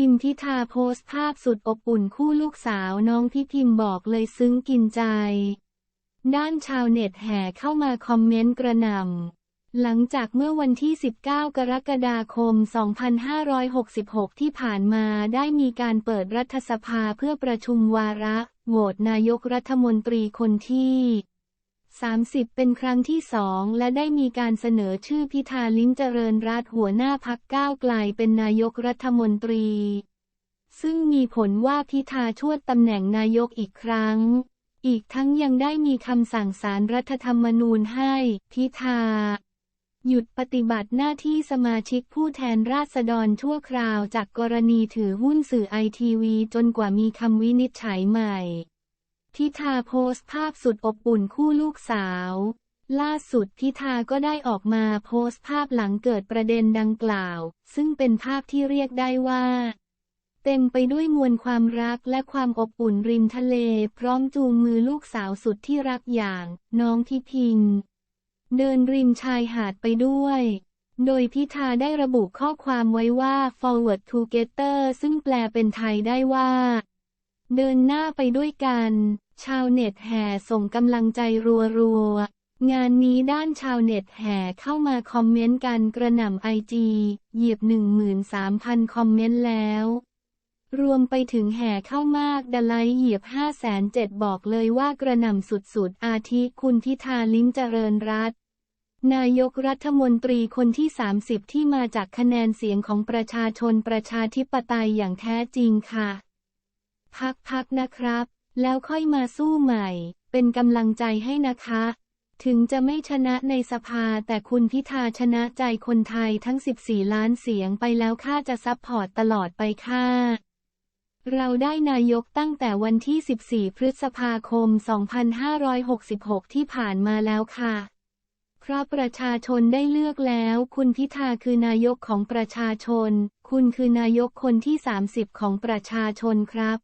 ทิมพิธาโพสต์ภาพสุดอบอุ่นคู่ลูกสาวน้องพี่พิมบอกเลยซึ้งกินใจ ด้านชาวเน็ตแห่เข้ามาคอมเมนต์กระหน่ำ หลังจากเมื่อวันที่ 19 กรกฎาคม 2566 ที่ผ่านมาได้มีการเปิดรัฐสภาเพื่อประชุมวาระ โหวตนายกรัฐมนตรีคนที่ 30 เป็นครั้งที่สองและได้มีการเสนอชื่อพิธาลิ้มเจริญรัตน์หัวหน้าพักก้าวไกลเป็นนายกรัฐมนตรี ซึ่งมีผลว่าพิธาชวดตำแหน่งนายกอีกครั้ง อีกทั้งยังได้มีคำสั่งสารรัฐธรรมนูญให้พิธา หยุดปฏิบัติหน้าที่สมาชิกผู้แทนราษฎรชั่วคราวจากกรณีถือหุ้นสื่อไอทีวีจนกว่ามีคำวินิจฉัยใหม่ พิธาโพสต์ภาพสุดอบอุ่นคู่ลูกสาว ล่าสุดพิธาก็ได้ออกมาโพสต์ภาพหลังเกิดประเด็นดังกล่าว ซึ่งเป็นภาพที่เรียกได้ว่า เต็มไปด้วยมวลความรักและความอบอุ่นริมทะเล พร้อมจูงมือลูกสาวสุดที่รักอย่าง น้องพิพิงเดินริมชายหาดไปด้วยโดยพิธาได้ระบุข้อความไว้ว่า forward together ซึ่งแปลเป็นไทยได้ว่า เดินหน้าไปด้วยกัน ชาวเน็ตแห่ส่งกำลังใจรัวๆ งานนี้ด้านชาวเน็ตแห่เข้ามาคอมเมนต์กันกระหน่ำไอจีเหยียบ 13,000 คอมเมนต์แล้ว รวมไปถึงแห่เข้ามากดไลค์เหยียบ 507 บอกเลยว่ากระหน่ำสุดๆ อาทิคุณพิธาลิ้มเจริญรัตน์นายกรัฐมนตรีคนที่ 30 ที่มาจากคะแนนเสียงของประชาชนประชาธิปไตยอย่างแท้จริงค่ะ พักๆนะครับ แล้วค่อยมาสู้ใหม่ เป็นกำลังใจให้นะคะ ถึงจะไม่ชนะในสภาแต่คุณพิธาชนะใจคนไทยทั้ง 14 ล้านเสียงไปแล้วค่าจะซับพอร์ตตลอดไปค่ะ เราได้นายกตั้งแต่วันที่ 14 พฤษภาคม 2566 ที่ผ่านมาแล้วค่ะเพราะประชาชนได้เลือกแล้ว คุณพิธาคือนายกของประชาชน คุณคือนายกคนที่ 30 ของประชาชนครับ